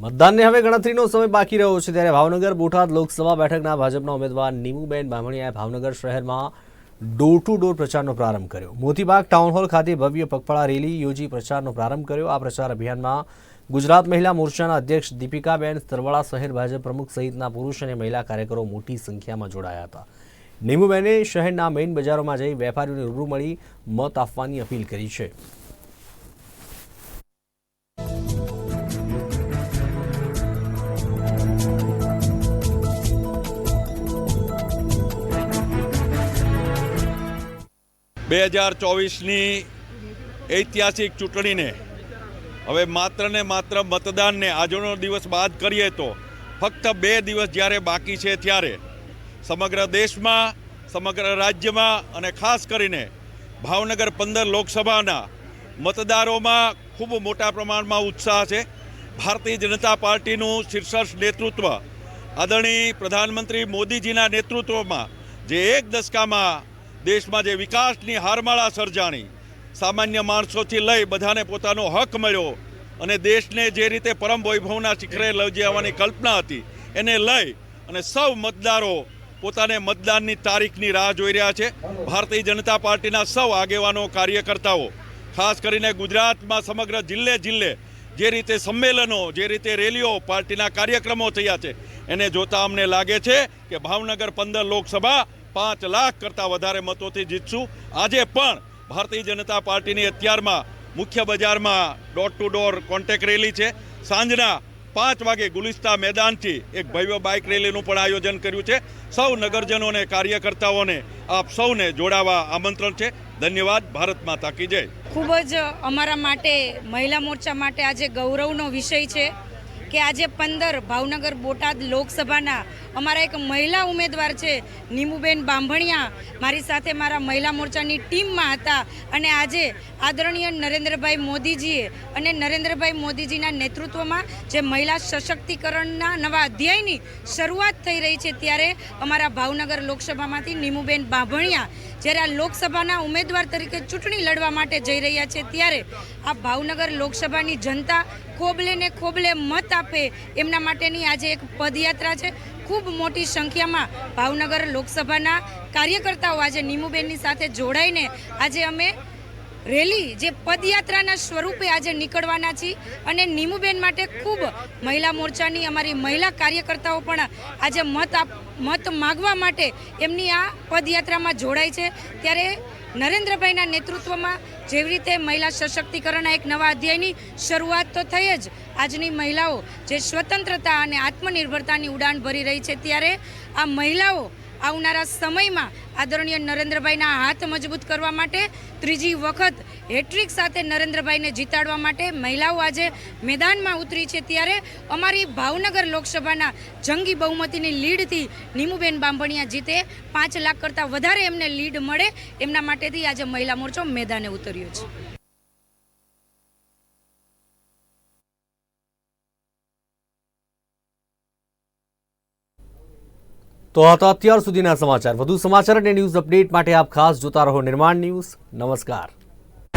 મતદાનને હવે ગણતરીનો સમય બાકી રહ્યો છે ત્યારે ભાવનગર બોટાદ લોકસભા બેઠકના ભાજપના ઉમેદવાર નીમુબેન બામણીયાએ ભાવનગર શહેરમાં ડોર ટુ ડોર પ્રચારનો પ્રારંભ કર્યો. મોતીબાગ ટાઉન હોલ ખાતે ભવ્ય પગપાળા રેલી યોજી પ્રચારનો પ્રારંભ કર્યો. આ પ્રચાર અભિયાનમાં ગુજરાત મહિલા મોરચાના અધ્યક્ષ દીપિકાબેન તરવાળા શહેર ભાજપ પ્રમુખ સહિતના પુરુષ અને મહિલા કાર્યકરો મોટી સંખ્યામાં જોડાયા હતા. નીમુબેને શહેરના મેઇન બજારોમાં જઈ વેપારીઓને રૂબરૂ મળી મત આપવાની અપીલ કરી છે. બે હજાર ચોવીસની ઐતિહાસિક ચૂંટણીને હવે માત્ર ને માત્ર મતદાનને આજનો દિવસ બાદ કરીએ તો ફક્ત બે દિવસ જ્યારે બાકી છે ત્યારે સમગ્ર દેશમાં, સમગ્ર રાજ્યમાં અને ખાસ કરીને ભાવનગર પંદર લોકસભાના મતદારોમાં ખૂબ મોટા પ્રમાણમાં ઉત્સાહ છે. ભારતીય જનતા પાર્ટીનું શીર્ષક નેતૃત્વ, આદરણીય પ્રધાનમંત્રી મોદીજીના નેતૃત્વમાં જે એક દશકામાં દેશમાં જે વિકાસની હારમાળા સર્જાણી, સામાન્ય માણસોથી લઈ બધાને પોતાનો હક મળ્યો અને દેશને જે રીતે પરમ વૈભવના શિખરે લઈ જવાની કલ્પના હતી, એને લઈ અને સૌ મતદારો પોતાને મતદાનની તારીખની રાહ જોઈ રહ્યા છે. ભારતીય જનતા પાર્ટીના સૌ આગેવાનો, કાર્યકર્તાઓ, ખાસ કરીને ગુજરાતમાં સમગ્ર જિલ્લે જિલ્લે જે રીતે સંમેલનો, જે રીતે રેલીઓ પાર્ટીના કાર્યક્રમો થયા છે, એને જોતા અમને લાગે છે કે ભાવનગર પંદર લોકસભા પાંચ લાખ કરતાં વધારે મતોથી જીતશું. આજે પણ ભારતીય જનતા પાર્ટીની અત્યારમાં મુખ્ય બજારમાં door to door contact rally છે. સાંજના પાંચ વાગે ગુલિસ્તા મેદાનથી એક ભવ્ય બાઇક રેલીનું પણ આયોજન કર્યું છે. સૌ નગરજનોને કાર્યકર્તાઓને આપ સૌને જોડાવા આમંત્રણ છે. ધન્યવાદ. ભારત માતા કી જય. ખૂબ જ અમારા માટે, મહિલા મોરચા માટે આજે ગૌરવનો વિષય છે. કે આજે પંદર ભાવનગર બોટાદ લોકસભાના અમારા એક મહિલા ઉમેદવાર છે, નીમુબેન બાંભણિયા. મારી સાથે મારા મહિલા મોરચાની ટીમમાં હતા અને આજે આદરણીય નરેન્દ્રભાઈ મોદીજીએ અને નરેન્દ્રભાઈ મોદીજીના નેતૃત્વમાં જે મહિલા સશક્તિકરણના નવા અધ્યાયની શરૂઆત થઈ રહી છે, ત્યારે અમારા ભાવનગર લોકસભામાંથી નીમુબેન બાંભણિયા જ્યારે આ લોકસભાના ઉમેદવાર તરીકે ચૂંટણી લડવા માટે જઈ રહ્યા છે, ત્યારે આ ભાવનગર લોકસભાની જનતા ખોબલે ને ખોબલે મત આપે એમના માટેની આજે એક પદયાત્રા છે. ખૂબ મોટી સંખ્યામાં ભાવનગર લોકસભાના કાર્યકર્તાઓ આજે નીમુબેનની સાથે જોડાઈને આજે અમે રેલી જે પદયાત્રાના સ્વરૂપે આજે નીકળવાના છીએ અને નીમુબેન માટે ખૂબ મહિલા મોરચાની અમારી મહિલા કાર્યકર્તાઓ પણ આજે મત આપ, મત માગવા માટે એમની આ પદયાત્રામાં જોડાય છે. ત્યારે નરેન્દ્રભાઈના નેતૃત્વમાં જેવી રીતે મહિલા સશક્તિકરણના એક નવા અધ્યાયની શરૂઆત તો થઈ જ આજની મહિલાઓ જે સ્વતંત્રતા અને આત્મનિર્ભરતાની ઉડાન ભરી રહી છે. ત્યારે આ મહિલાઓ આવનારા સમયમાં આદરણીય નરેન્દ્રભાઈના હાથ મજબૂત કરવા માટે ત્રીજી વખત હેટ્રિક સાથે નરેન્દ્રભાઈને જીતાડવા માટે મહિલાઓ આજે મેદાનમાં ઉતરી છે ત્યારે અમારી ભાવનગર લોકસભાના જંગી બહુમતીની લીડથી નીમુબેન બાંભણિયા જીતે પાંચ લાખ કરતાં વધારે એમને લીડ મળે. એમના માટેથી આજે મહિલા મોરચો મેદાને ઉતર્યો છે. તો આ તો અત્યાર સુધીના સમાચાર. વધુ સમાચાર અને ન્યૂઝ અપડેટ માટે આપ ખાસ જોતા રહો નિર્માણ ન્યૂઝ. નમસ્કાર.